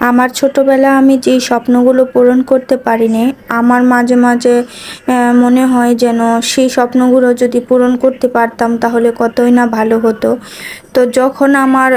আমার ছোটবেলা আমি যেই স্বপ্নগুলো পূরণ করতে পারিনি, আমার মাঝে মাঝে মনে হয় যেন সেই স্বপ্নগুলো যদি পূরণ করতে পারতাম তাহলে কতই না ভালো হতো। তো যখন আমার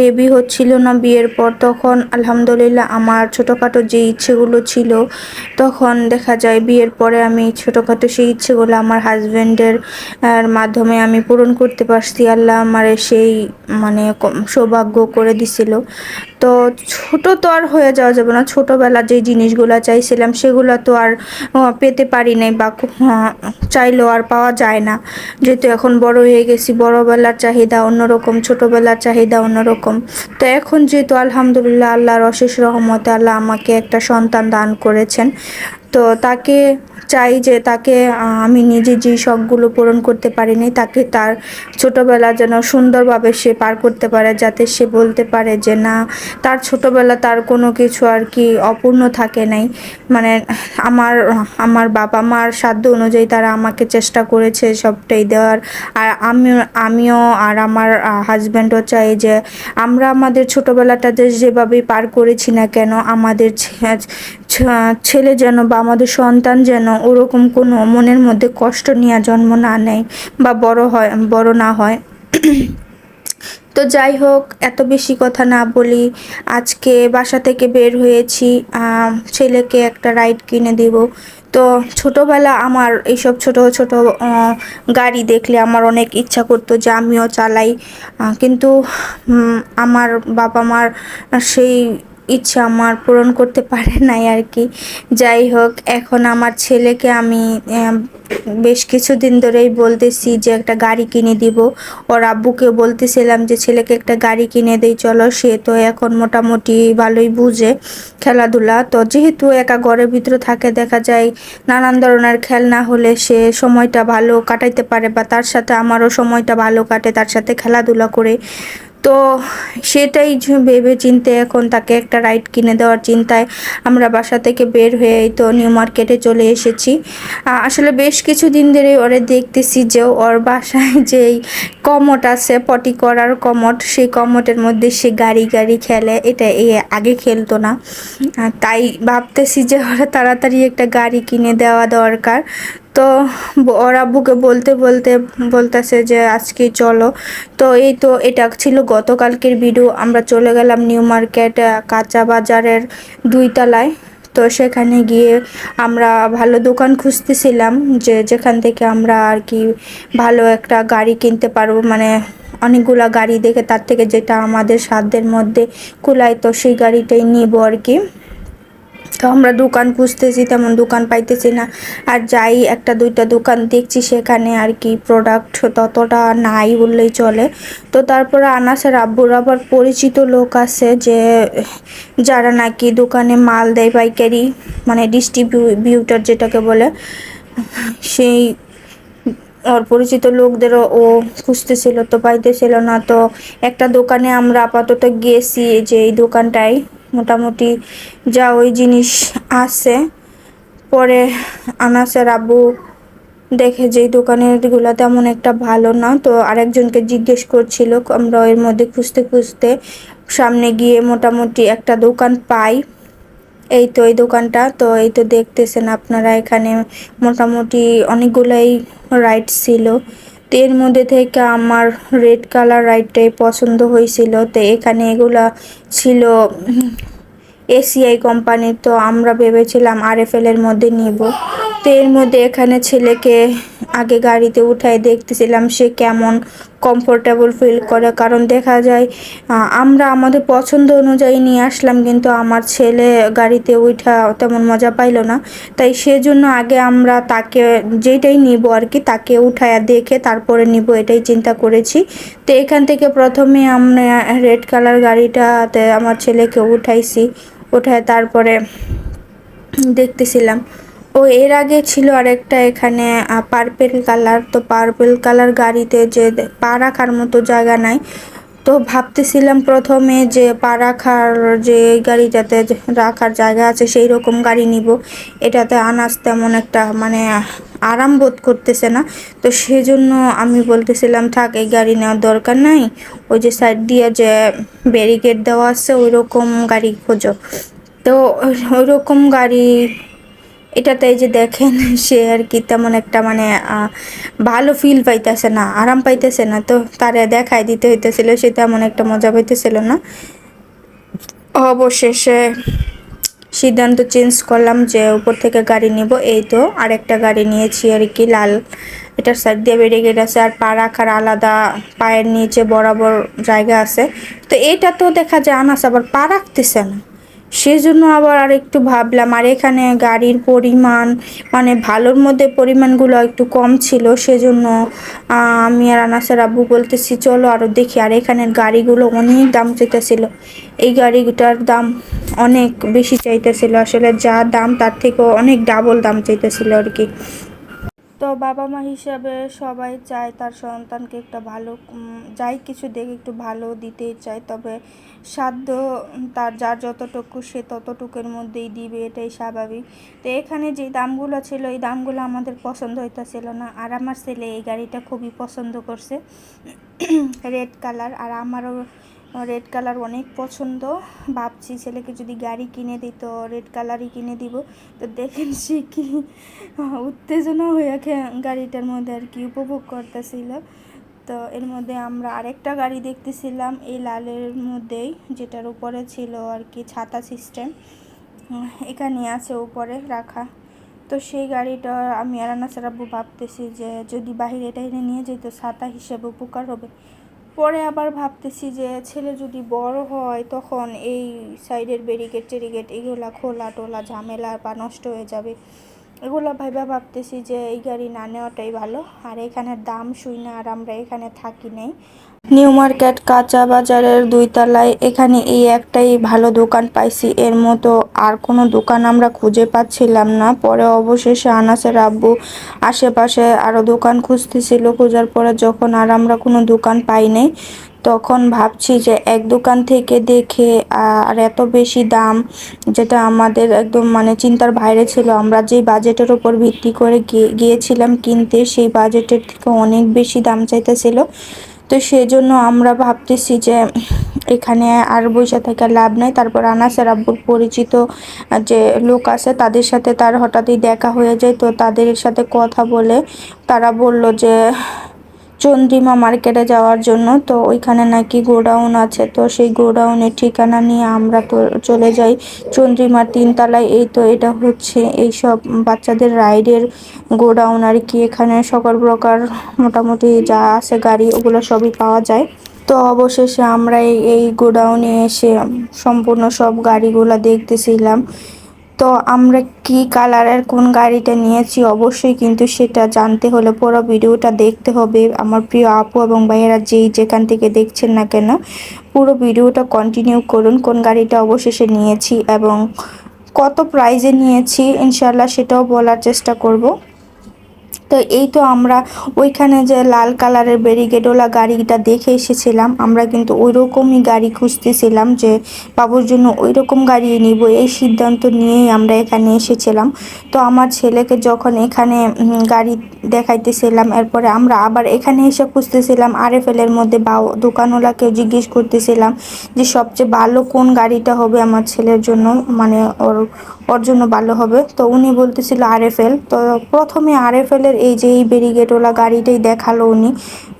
বেবি হচ্ছিল না বিয়ের পর, তখন আলহামদুলিল্লাহ আমার ছোটোখাটো যে ইচ্ছেগুলো ছিল, তখন দেখা যায় বিয়ের পরে আমি ছোটোখাটো সেই ইচ্ছেগুলো আমার হাজব্যান্ডের মাধ্যমে আমি পূরণ করতে পারছি। আল্লাহ আমার সেই মানে সৌভাগ্য করে দিছিল। তো ছোট তো আর হয়ে যাওয়া যাবে না। ছোটবেলা যে জিনিসগুলো চাইছিলাম, সেগুলো তো আর পেতে পারি নাই বা চাইলেও আর পাওয়া যায় না। যেহেতু এখন বড় হয়ে গেছি, বড়বেলার চাহিদা অন্যরকম ছোটবেলার চাহিদা অন্যরকম। তো এখন যেহেতু আলহামদুলিল্লাহ আল্লাহর অশেষ রহমতে আল্লাহ আমাকে একটা সন্তান দান করেছেন তো তাকে চাই যে তাকে আমি নিজে যে শখগুলো পূরণ করতে পারিনি, তাকে তার ছোটোবেলা যেন সুন্দরভাবে সে পার করতে পারে, যাতে সে বলতে পারে যে না, তার ছোটোবেলা তার কোনো কিছু আর কি অপূর্ণ থাকে নাই। মানে আমার আমার বাবা মার সাধ্য অনুযায়ী তারা আমাকে চেষ্টা করেছে সবটাই দেওয়ার। আর আমিও আমিও আর আমার হাজব্যান্ডও চাই যে আমরা আমাদের ছোটবেলাটা যে যেভাবেই পার করেছি না কেন, আমাদের ছেলে যেন বা আমাদের সন্তান যেন ওরকম কোনো মনের মধ্যে কষ্ট নিয়ে জন্ম না নেয় বা বড় হয়, বড় না হয়। তো যাই হোক, এত বেশি কথা না বলি, আজকে বাসা থেকে বের হয়েছি ছেলেকে একটা রাইড কিনে দিব। তো ছোটবেলা আমার এইসব ছোট ছোট গাড়ি দেখলে আমার অনেক ইচ্ছা করতো যে আমিও চালাই। কিন্তু আমার বাবা মার সেই ইচ্ছা আমার পূরণ করতে পারে নাই আর কি। যাই হোক, এখন আমার ছেলেকে আমি বেশ কিছুদিন ধরেই বলতেছি যে একটা গাড়ি কিনে দিব। ওর আব্বুকে বলতেছিলাম যে, ছেলেকে একটা গাড়ি কিনে দেই, চলো। সে তো এখন মোটামুটি ভালোই বুঝে খেলাধুলা। তো যেহেতু একা ঘরের ভিতরে থাকে, দেখা যায় নানান ধরনের খেলনা হলে সে সময়টা ভালো কাটাইতে পারে বা তার সাথে আমারও সময়টা ভালো কাটে, তার সাথে খেলাধুলা করে। তো সেটাই ভেবে চিন্তে এখন তাকে একটা রাইড কিনে দেওয়ার চিন্তায় আমরা বাসা থেকে বের হয়ে তো নিউ মার্কেটে চলে এসেছি। আসলে বেশ কিছু দিন ধরে ওরে দেখতেছি যে ওর বাসায় যেই কমট আছে, পটি করার কমট, সেই কমটের মধ্যে সে গাড়ি গাড়ি খেলে, এটা এ আগে খেলতো না। তাই ভাবতেছি যে ওরা তাড়াতাড়ি একটা গাড়ি কিনে দেওয়া দরকার। তো ওর আব্বুকে বলতে বলতে বলতেছে যে, আজকে চলো। তো এই তো এটা ছিল গতকালকের ভিডিও আমরা চলে গেলাম নিউ মার্কেট কাঁচা বাজারের দুই তলায় তো সেখানে গিয়ে আমরা ভালো দোকান খুঁজতেছিলাম যে, যেখান থেকে আমরা আর কি ভালো একটা গাড়ি কিনতে পারব। মানে অনেকগুলা গাড়ি দেখে তার থেকে যেটা আমাদের সাধ্যের মধ্যে কুলায়, তো সেই গাড়িটাই নিব আর কি। তো আমরা দোকান খুঁজতেছি, তেমন দোকান পাইতেছি না। আর যাই, একটা দুইটা দোকান দেখছি সেখানে আর কি প্রোডাক্ট ততটা নাই বললেই চলে। তো তারপরে আনাসের আব্বুর আবার পরিচিত লোক আছে যে, যারা নাকি দোকানে মাল দেয় পাইকারি মানে ডিস্ট্রিবিউটার যেটাকে বলে, সেই ওর পরিচিত লোকদেরও ও খুঁজতেছিল, তো পাইতেছিল না। তো একটা দোকানে আমরা আপাতত গেছি যে এই দোকানটায়। মোটামুটি যা ওই জিনিস আছে। পরে আনাসের আব্বু দেখে যে এই দোকানেরগুলা তেমন একটা ভালো না, তো আরেকজনকে জিজ্ঞেস করছিল, আমরা এর মধ্যে খুঁজতে খুঁজতে সামনে গিয়ে মোটামুটি একটা দোকান পাই। এই তো এই দোকানটা, তো এই তো দেখতেছেন আপনারা এখানে মোটামুটি অনেকগুলাই রাইড ছিল। এর মধ্যে থেকে আমার রেড কালার রাইটটাই পছন্দ হয়েছিল। তো এখানে এগুলা ছিল এসিআই কোম্পানির তো আমরা ভেবেছিলাম আর এর মধ্যে নিব। তো এর মধ্যে এখানে ছেলেকে আগে গাড়িতে উঠায় দেখতেছিলাম সে কেমন কমফোর্টেবল ফিল করে। কারণ দেখা যায় আমরা আমাদের পছন্দ অনুযায়ী নিয়ে আসলাম, কিন্তু আমার ছেলে গাড়িতে উঠা তেমন মজা পাইলো না। তাই সেজন্য আগে আমরা তাকে যেটাই নিব আর কি, তাকে উঠায়া দেখে তারপরে নিব এটাই চিন্তা করেছি। তো এখান থেকে প্রথমে আমরা রেড কালার গাড়িটাতে আমার ছেলেকে উঠাইছি, উঠায় তারপরে দেখতেছিলাম। ও এর আগে ছিল আরেকটা এখানে পার্পেল কালার তো পার্পেল কালার গাড়িতে যে পা রাখার মতো জায়গা নাই। তো ভাবতেছিলাম প্রথমে যে পা রাখার যে গাড়িটাতে রাখার জায়গা আছে সেই রকম গাড়ি নিব। এটাতে আনাজ তেমন একটা মানে আরাম বোধ করতেছে না। তো সেজন্য আমি বলতেছিলাম, থাক, এই গাড়ি নেওয়ার দরকার নাই। ওই যে সাইড দিয়ে যে ব্যারিকেড দেওয়া আছে ওই রকম গাড়ি খোঁজো। তো ওই রকম গাড়ি এটাতে এই যে দেখেন, সে আর কি তেমন একটা মানে ভালো ফিল পাইতেছে না, আরাম পাইতেছে না। তো তারে দেখাই দিতে হইতেছিল, সে তেমন একটা মজা পাইতেছিল না। অবশেষে সিদ্ধান্ত চেঞ্জ করলাম যে উপর থেকে গাড়ি নিব। এই তো আরেকটা গাড়ি নিয়েছি আর কি, লাল। এটার সাইড দিয়ে ব্যারিকেড আছে আর পা রাখার আলাদা, পায়ের নিচে বরাবর জায়গা আছে। তো এটা তো দেখা যায় আনাস, আবার পা রাখতেছে না। সেজন্য আবার আর একটু ভাবলাম, আর এখানে গাড়ির পরিমাণ মানে ভালোর মধ্যে পরিমাণগুলো একটু কম ছিল, সেজন্য আমি আর আনাসের আব্বু বলতেছি, চলো আরও দেখি। আর এখানের গাড়িগুলো অনেক দাম চাইতেছিল। এই গাড়িটার দাম অনেক বেশি চাইতেছিল। আসলে যা দাম, তার থেকেও অনেক ডাবল দাম চাইতেছিল আর কি। তো বাবা মা হিসাবে সবাই চায় তার সন্তানকে একটা ভালো যাই কিছু দেখে একটু ভালো দিতেই চায়। তবে সাধ্য তার যার যতটুকু সে ততটুকুর মধ্যেই দিবে, এটাই স্বাভাবিক। তো এখানে যে দামগুলো ছিল, এই দামগুলো আমাদের পছন্দ হইতেছিল না। আর আমার ছেলে এই গাড়িটা খুবই পছন্দ করছে, রেড কালার। আর আমারও রেড কালার অনেক পছন্দ। ভাবছি ছেলেকে যদি গাড়ি কিনে দিই তো রেড কালারই কিনে দিব। তো দেখেন সে কি উত্তেজনা হয়ে গাড়িটার মধ্যে আর কি উপভোগ করতেছিল। তো এর মধ্যে আমরা আরেকটা গাড়ি দেখতেছিলাম, এই লালের মধ্যেই, যেটার উপরে ছিল আর কি ছাতা সিস্টেম এখানে আছে উপরে রাখা। তো সেই গাড়িটা আমি আরানা সারাব্বু ভাবতেছি যে যদি বাহিরে টাইরে নিয়ে যেত ছাতা হিসেবে উপকার হবে। পরে আবার ভাবতেছি যে ছেলে যদি বড় হয়, তখন এই সাইডের ব্যারিকেড টেরিকেট এগুলা খোলা টোলা ঝামেলা বা নষ্ট হয়ে যাবে। এগুলো ভাইবা ভাবতেছি যে এই গাড়ি না নেওয়াটাই ভালো। আর এখানে দাম শুই না, আর আমরা এখানে থাকি নেই। নিউ মার্কেট কাঁচা বাজারের দুই তলায় এখানে এই একটাই ভালো দোকান পাইছি। এর মতো আর কোনো দোকান আমরা খুঁজে পাচ্ছিলাম না। পরে অবশেষে আনাসের আব্বু আশেপাশে আরও দোকান খুঁজতেছিল। খোঁজার পরে যখন আর আমরা কোনো দোকান পাই নাই, তখন ভাবছি যে এক দোকান থেকে দেখে আর এত বেশি দাম যেটা আমাদের একদম মানে চিন্তার বাইরে ছিল। আমরা যে বাজেটের ওপর ভিত্তি করে গিয়েছিলাম কিনতে, সেই বাজেটের থেকে অনেক বেশি দাম চাইতেছিল। তো সেই জন্য আমরা ভাবতেছি যে এখানে আর বৈশা থেকে লাভ নাই। তারপর আনাসের আব্বুর পরিচিত যে লোক আছে, তাদের সাথে তার হঠাৎই দেখা হয়ে যায়। তো তাদের সাথে কথা বলে তারা বলল যে চন্দ্রিমা মার্কেটে যাওয়ার জন্য, তো ওইখানে নাকি গোডাউন আছে। তো সেই গোডাউনের ঠিকানা নিয়ে আমরা তো চলে যাই চন্দ্রিমার তিনতলায়। এই তো এটা হচ্ছে এই সব বাচ্চাদের রাইডের গোডাউন। আর কি এখানে সকল প্রকার মোটামুটি যা আছে গাড়ি, ওগুলো সবই পাওয়া যায়। তো অবশেষে আমরা এই গোডাউনে এসে সম্পূর্ণ সব গাড়িগুলো দেখতেছিলাম। তো আমরা কি কালারের কোন গাড়িটা নিয়েছি? অবশ্যই কিন্তু সেটা জানতে হলে পুরো ভিডিওটা দেখতে হবে। আমার প্রিয় আপু এবং ভাইয়েরা যেই যেখান থেকে দেখছেন না কেন, পুরো ভিডিওটা কন্টিনিউ করুন, কোন গাড়িটা অবশেষে নিয়েছি এবং কত প্রাইজে নিয়েছি ইনশাল্লাহ সেটাও বলার চেষ্টা করব। তো এই তো আমরা ওইখানে যে লাল কালারের ব্যারিগেডওয়ালা গাড়িটা দেখে এসেছিলাম। আমরা কিন্তু ওই রকমই গাড়ি খুঁজতেছিলাম যে বাবুর জন্য ওই রকম গাড়ি নিব এই সিদ্ধান্ত নিয়েই আমরা এখানে এসেছিলাম। তো আমার ছেলেকে যখন এখানে গাড়ি দেখাইতেছিলাম, এরপরে আমরা আবার এখানে এসে খুঁজতেছিলাম। আরএফএলের মধ্যে বা দোকানওয়ালাকে জিজ্ঞেস করতেছিলাম যে সবচেয়ে ভালো কোন গাড়িটা হবে আমার ছেলের জন্য মানে ওর ওর জন্য ভালো হবে। তো উনি বলতেছিল আরএফএল। তো প্রথমে আরএফএলের এই যে এই ব্যারিগেটওয়ালা গাড়িটাই দেখাল উনি।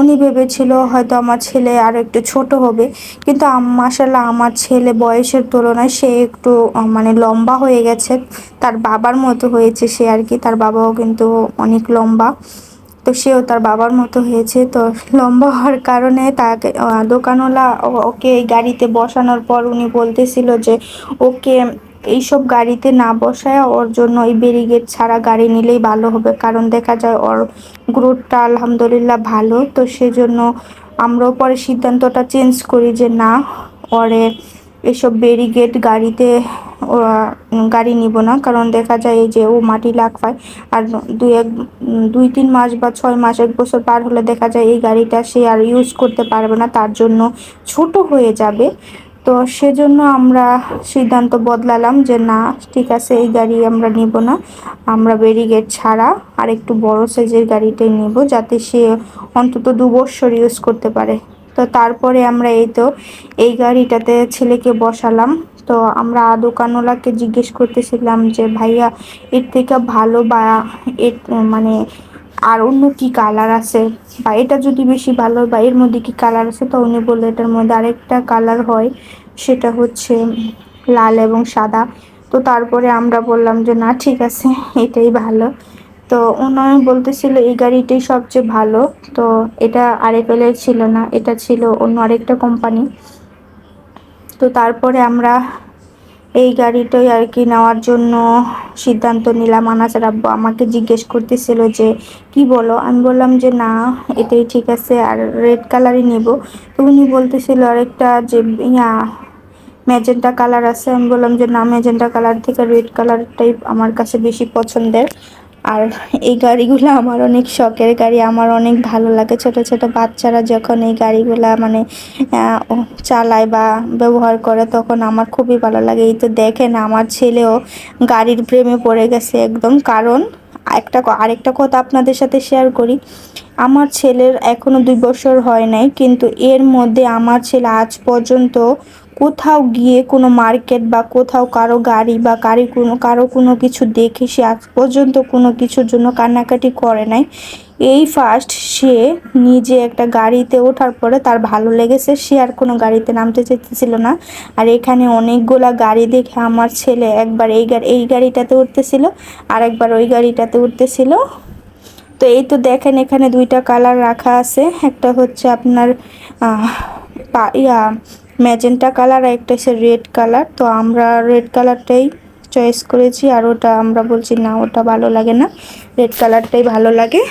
উনি ভেবেছিল হয়তো আমার ছেলে আরও একটু ছোট হবে। কিন্তু মাসাল্লাহ আমার ছেলে বয়সের তুলনায় সে একটু মানে লম্বা হয়ে গেছে। তার বাবার মতো হয়েছে সে আর কি। তার বাবাও কিন্তু অনেক লম্বা। তো সেও তার বাবার মতো হয়েছে। তো লম্বা হওয়ার কারণে তাকে দোকানওয়ালা ওকে এই গাড়িতে বসানোর পর উনি বলতেছিল যে, ওকে এইসব গাড়িতে না বসায় ওর জন্য ওই ব্যারিগেড ছাড়া গাড়ি নিলেই ভালো হবে। কারণ দেখা যায় ওর গ্রোথটা আলহামদুলিল্লাহ ভালো, তো সেজন্য আমরাও পরে সিদ্ধান্তটা চেঞ্জ করি যে না ওরে এসব ব্যারিগেড গাড়িতে গাড়ি নিব না। কারণ দেখা যায় এই যে ও মাটি লাগায় আর দুই এক, দুই তিন মাস বা ছয় মাস, এক বছর পার হলে দেখা যায় এই গাড়িটা সে আর ইউজ করতে পারবে না, তার জন্য ছোট হয়ে যাবে। তো সেজন্য আমরা সিদ্ধান্ত বদলালাম যে, না, ঠিক আছে, এই গাড়ি আমরা নিব না। আমরা ব্যারিগেড ছাড়া আর একটু বড় সাইজের গাড়িটাই নিব যাতে সে অন্তত দু বছর ইউজ করতে পারে। তো তারপরে আমরা এই তো এই গাড়িটাতে ছেলেকে বসালাম। তো আমরা দোকানওয়ালাকে জিজ্ঞেস করতেছিলাম যে, ভাইয়া, এর থেকে ভালো বা এর মানে আর অন্য কি কালার আছে? বা এটা যদি বেশি ভালো, বা এর মধ্যে কি কালার আছে? তো উনি বলল, এটার মধ্যে আরেকটা কালার হয়। সেটা হচ্ছে লাল এবং সাদা। তো তারপরে আমরা বললাম যে, না, ঠিক আছে, এটাই ভালো। তো ওনারা বলতেছিল, এই গাড়িটাই সবচেয়ে ভালো। তো এটা আরএফএলের ছিল না, এটা ছিল অন্য আরেকটা কোম্পানি। তো তারপরে আমরা এই গাড়িটাই আর কি নেওয়ার জন্য সিদ্ধান্ত নিলাম। আনাসের আব্বু আমাকে জিজ্ঞেস করতেছিল যে, কি বলো? আমি বললাম যে, না, এটাই ঠিক আছে, আর রেড কালারই নেব। তো উনি বলতেছিল আরেকটা যে, ইয়া ম্যাজেন্টা কালার আছে। আমি বললাম যে, না ম্যাজেন্টা কালার থেকে রেড কালারটাই আমার কাছে বেশি পছন্দের। আর এই গাড়িগুলো আমার অনেক শখের গাড়ি, আমার অনেক ভালো লাগে। ছোট ছোট বাচ্চারা যখন এই গাড়িগুলা মানে চালায় বা ব্যবহার করে তখন আমার খুবই ভালো লাগে। এই তো দেখেন আমার ছেলেও গাড়ির প্রেমে পড়ে গেছে একদম। কারণ একটা আরেকটা কথা আপনাদের সাথে শেয়ার করি। আমার ছেলের এখনও দুই বছর হয় নাই, কিন্তু এর মধ্যে আমার ছেলে আজ পর্যন্ত কোথাও গিয়ে কোনো মার্কেট বা কোথাও কারও গাড়ি বা গাড়ি কোনো, কারও কোনো কিছু দেখে সে আজ পর্যন্ত কোনো কিছুর জন্য কান্নাকাটি করে নাই। এই ফার্স্ট সে নিজে একটা গাড়িতে ওঠার পরে তার ভালো লেগেছে, সে আর কোনো গাড়িতে নামতে চাইতেছিল না। আর এখানে অনেকগুলা গাড়ি দেখে আমার ছেলে একবার এই গাড়ি এই গাড়িটাতে উঠতেছিল, আর একবার ওই গাড়িটাতে উঠতেছিল। তো এই তো দেখেন এখানে দুইটা কালার রাখা আছে, একটা হচ্ছে আপনার ইয়া ম্যাজেন্টা কালার আর একটা হচ্ছে রেড কালার। তো আমরা রেড কালারটাই চয়েস করেছি আর ওটা আমরা বলছি, না, ওটা ভালো লাগে না। রেড কালারটাই ভালো লাগে।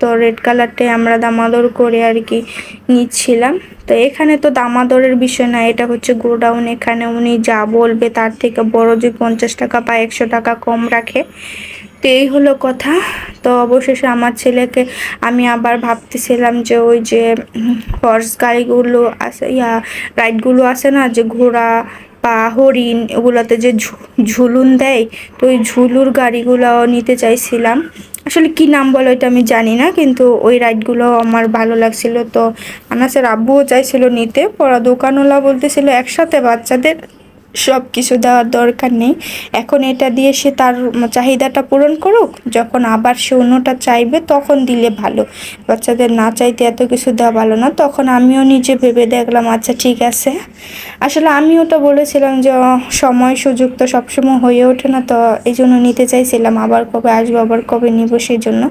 তো রেড কালারটাই আমরা দামাদর করে আর কি নিচ্ছিলাম। তো এখানে তো দামাদরের বিষয় না, এটা হচ্ছে গোডাউন। এখানে উনি যা বলবে তার থেকে বড় যে পঞ্চাশ টাকা বা একশো টাকা কম রাখে। তো এই হলো কথা। তো অবশেষে আমার ছেলেকে আমি আবার ভাবতেছিলাম যে ওই যে হর্স গাড়িগুলো আছে, ইয়া রাইডগুলো আছে না, যে ঘোড়া বা হরিণ, ওগুলোতে যে ঝুলুন দেয়, তো ওই ঝুলুর গাড়িগুলো নিতে চাইছিলাম। আসলে কি নাম বলো এটা আমি জানি না, কিন্তু ওই রাইডগুলো আমার ভালো লাগছিল। তো আনাসের আব্বুও চাইছিল নিতে, পড়া দোকানওয়ালা বলতেছিল একসাথে বাচ্চাদের সব কিছু দেওয়ার দরকার নেই। এখন এটা দিয়ে সে তার চাহিদাটা পূরণ করুক, যখন আবার সে অন্যটা চাইবে তখন দিলে ভালো। বাচ্চাদের না চাইতে এত কিছু দেওয়া ভালো না, তখন আমিও নিজে ভেবে দেখলাম আচ্ছা ঠিক আছে। আসলে আমি ওটা বলেছিলাম যে সময় সুযোগ তো সবসময় হয়ে ওঠে না, তো এই জন্য নিতে চাইছিলাম, আবার কবে আসব, আবার কবে নিব সেই জন্য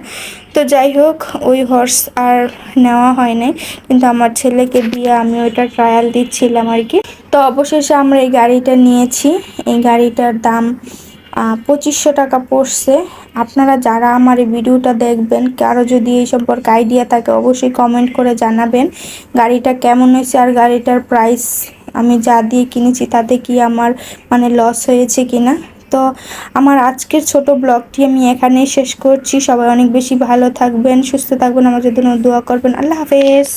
তো যাই হোক, ওই হর্স আর নেওয়া হয় নাই কিন্তু আমার ছেলেকে দিয়ে আমি ওইটা ট্রায়াল দিচ্ছিলাম আর কি। তো অবশেষে আমরা এই গাড়িটা নিয়েছি। এই গাড়িটার দাম পঁচিশশো টাকা পড়ছে। আপনারা যারা আমার এই ভিডিওটা দেখবেন, কারও যদি এই সম্পর্কে আইডিয়া থাকে, অবশ্যই কমেন্ট করে জানাবেন। গাড়িটা কেমন হয়েছে আর গাড়িটার প্রাইস আমি যা দিয়ে কিনেছি, তাতে কি আমার মানে লস হয়েছে কি না তো আমার আজকের ছোট ব্লগটি আমি এখানেই শেষ করছি। সবাই অনেক বেশি ভালো থাকবেন, সুস্থ থাকবেন, আমার জন্য দোয়া করবেন। আল্লাহ হাফেজ।